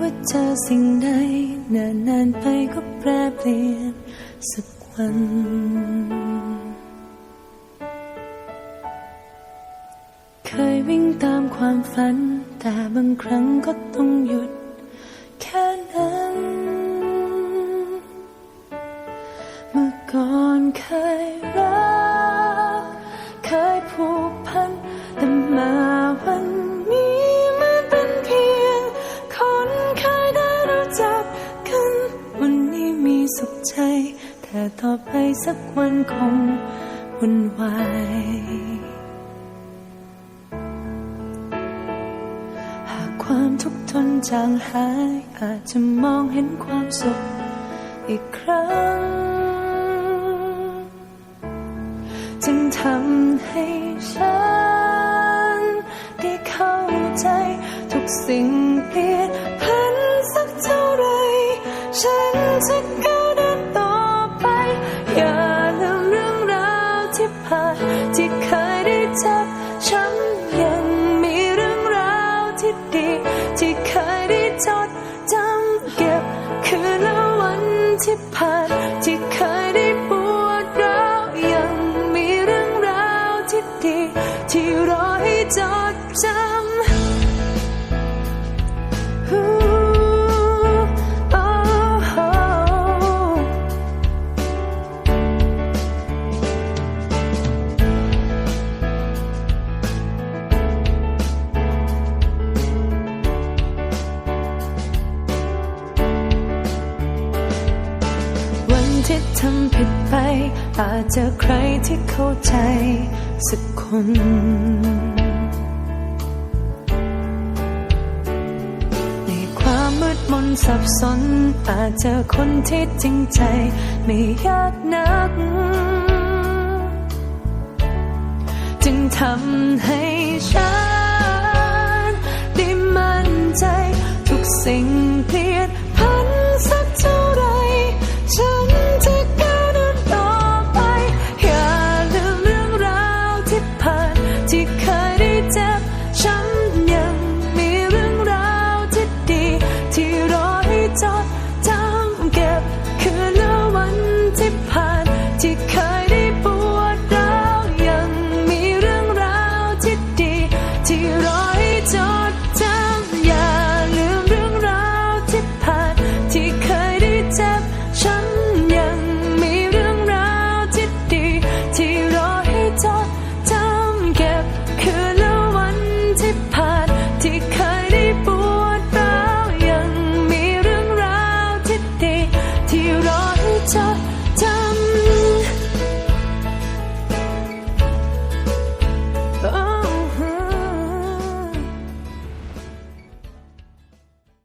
ว่าเจอสิ่งใดนานนานไปก็แปรเปลี่ยนสักวันเคยวิ่งตามความฝัน แต่บางครั้งก็ต้องหยุดแค่นั้น เมื่อก่อนเคยรัก แต่ต่อไปสักวันคงวุ่นวายหากความทุกข์ทนจางหายอาจจะมองเห็นความสุขอีกครั้ง จึงทำให้ฉันได้เข้าใจทุกสิ่งเปลี่ยน เก็บคืนและวันที่ผ่านที่เคยได้ปวดร้าวยังมีเรื่องราวที่ดี ที่รอให้จดจำ ที่ทำผิดไป อาจเจอใครที่เข้าใจสักคน ในความมืดมนสับสน อาจเจอคนที่จริงใจ ไม่ยากนัก จึงทำให้ ち。